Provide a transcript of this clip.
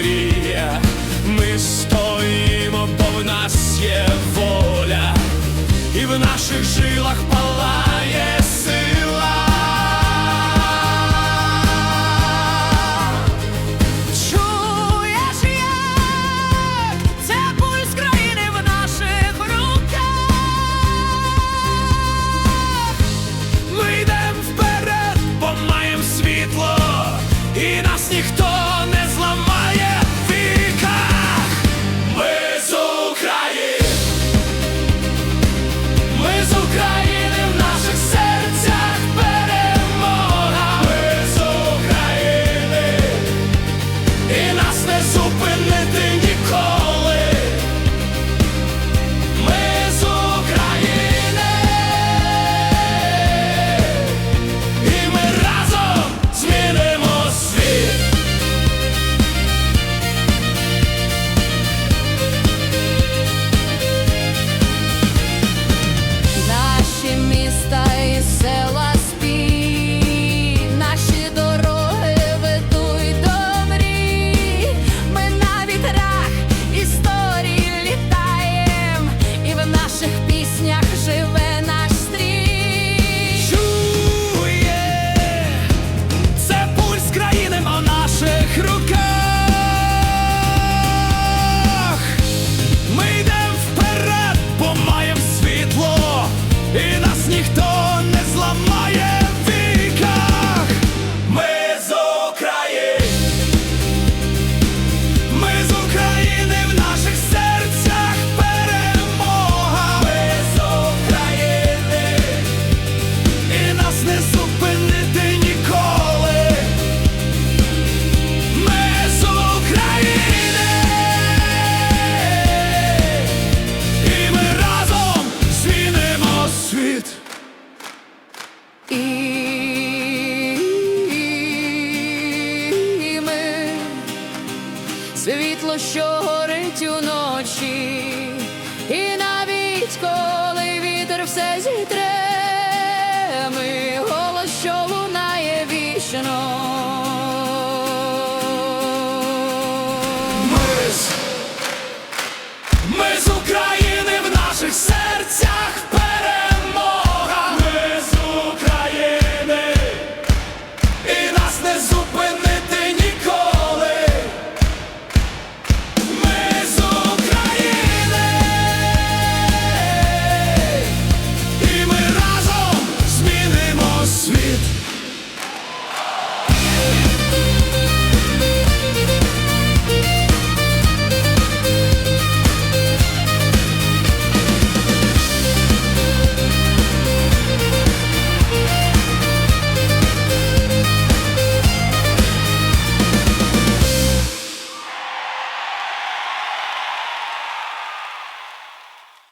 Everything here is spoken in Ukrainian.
мрія, ми стоїмо, бо в нас є воля, і в наших жилах палає сила. Чуєш, як це пульс країни в наших руках. Ми йдемо вперед, бо маємо світло. світло, що горить уночі, і навіть коли вітер все зітре,